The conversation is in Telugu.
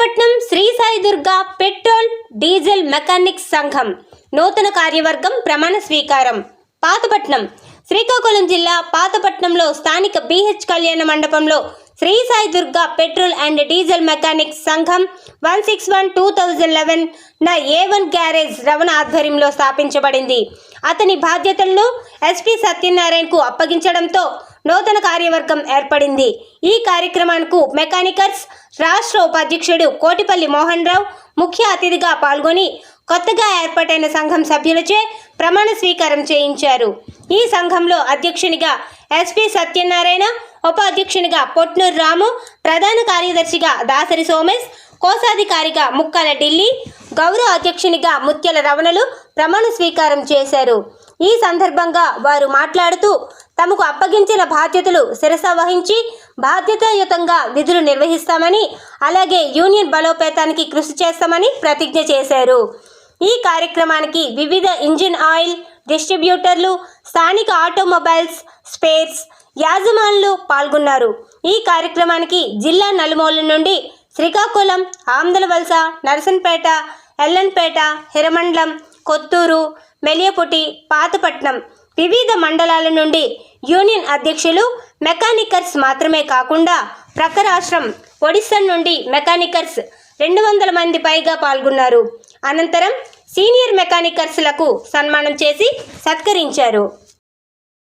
పట్నం Shri Sai Durga petrol diesel mechanics సంఘం నూతన కార్యవర్గం ప్రమాణ స్వీకారం. పాతపట్నం శ్రీకాకుళం జిల్లా పాతపట్నంలో స్థానిక బీహెచ్ కళ్యాణ మండపంలో Shri Sai Durga petrol and diesel mechanics సంఘం one six one two thousand eleven నా ఏ వన్ గ్యారేజ్ రవణ ఆధ్వర్యంలో స్థాపించబడింది. అతని బాధ్యతలను ఎస్పీ సత్యనారాయణకు అప్పగించడంతో నూతన కార్యవర్గం ఏర్పడింది. ఈ కార్యక్రమానికి మెకానికర్స్ రాష్ట్ర ఉపాధ్యక్షుడు కోటిపల్లి మోహన్ రావు ముఖ్య అతిథిగా పాల్గొని కొత్తగా ఏర్పాటైన సంఘం సభ్యులచే ప్రమాణ స్వీకారం చేయించారు. ఈ సంఘంలో అధ్యక్షునిగా ఎస్పీ సత్యనారాయణ ఉపాధ్యక్షునిగా పొట్నూరు రాము ప్రధాన కార్యదర్శిగా దాసరి సోమేష్ కోశాధికారిగా ముక్కల ఢిల్లీ గౌరవ అధ్యక్షునిగా ముత్యాల రవణలు ప్రమాణ స్వీకారం చేశారు. ఈ సందర్భంగా వారు మాట్లాడుతూ తమకు అప్పగించిన బాధ్యతలు శిరస వహించి బాధ్యతాయుతంగా విధులు నిర్వహిస్తామని అలాగే యూనియన్ బలోపేతానికి కృషి చేస్తామని ప్రతిజ్ఞ చేశారు. ఈ కార్యక్రమానికి వివిధ ఇంజిన్ ఆయిల్ డిస్ట్రిబ్యూటర్లు స్థానిక ఆటోమొబైల్స్ స్పేర్స్ యాజమానులు పాల్గొన్నారు. ఈ కార్యక్రమానికి జిల్లా నలుమూల నుండి శ్రీకాకుళం ఆమ్దలవలస నరసన్పేట ఎల్లన్పేట హిరమండలం కొత్తూరు మెలియపుటి పాతపట్నం వివిధ మండలాల నుండి యూనియన్ అధ్యక్షులు మెకానికర్స్ మాత్రమే కాకుండా ప్రక్క రాష్ట్రం ఒడిశా నుండి మెకానికర్స్ రెండు వందల మంది పైగా పాల్గొన్నారు. అనంతరం సీనియర్ మెకానికర్స్లకు సన్మానం చేసి సత్కరించారు.